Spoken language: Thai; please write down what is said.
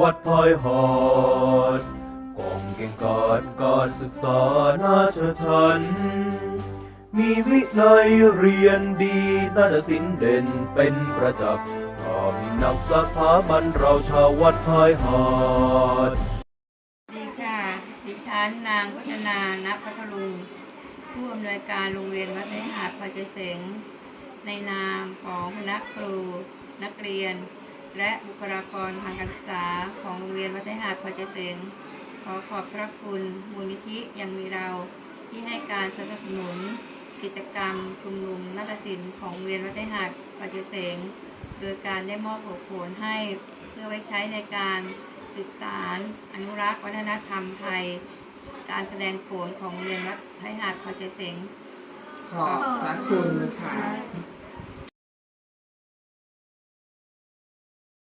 วัดถอยหอดกองเก่งกาจการศึกษานาชทัน มีวินัยเรียนดีนาฏศิลป์เด่นเป็นประจักษ์ถ้ามีนักสถาบันเราชาววัดถอยหอดสวัสดีค่ะ ดิฉันนางพัฒนานัพัทลุงผู้อำนวยการโรงเรียนวัดไร่หาดพอใจเสงในนามของคณะครูนักเรียน และบุคลากรทางการศึกษา ของโรงเรียนวัดไร่หาดพอใจเสงขอขอบพระคุณมูลนิธิยังมีเราที่ให้การสนับสนุน กิจกรรมชุมนุมนาฏศิลป์ของเรียนวัดไร่หาดพอใจเสงโดยการได้มอบหัวโขนให้เพื่อไว้ใช้ในการศึกษาอนุรักษ์วัฒนธรรมไทย การแสดงโขนของเรียนวัดไทยหาดพอใจเสงขอบพระคุณค่ะ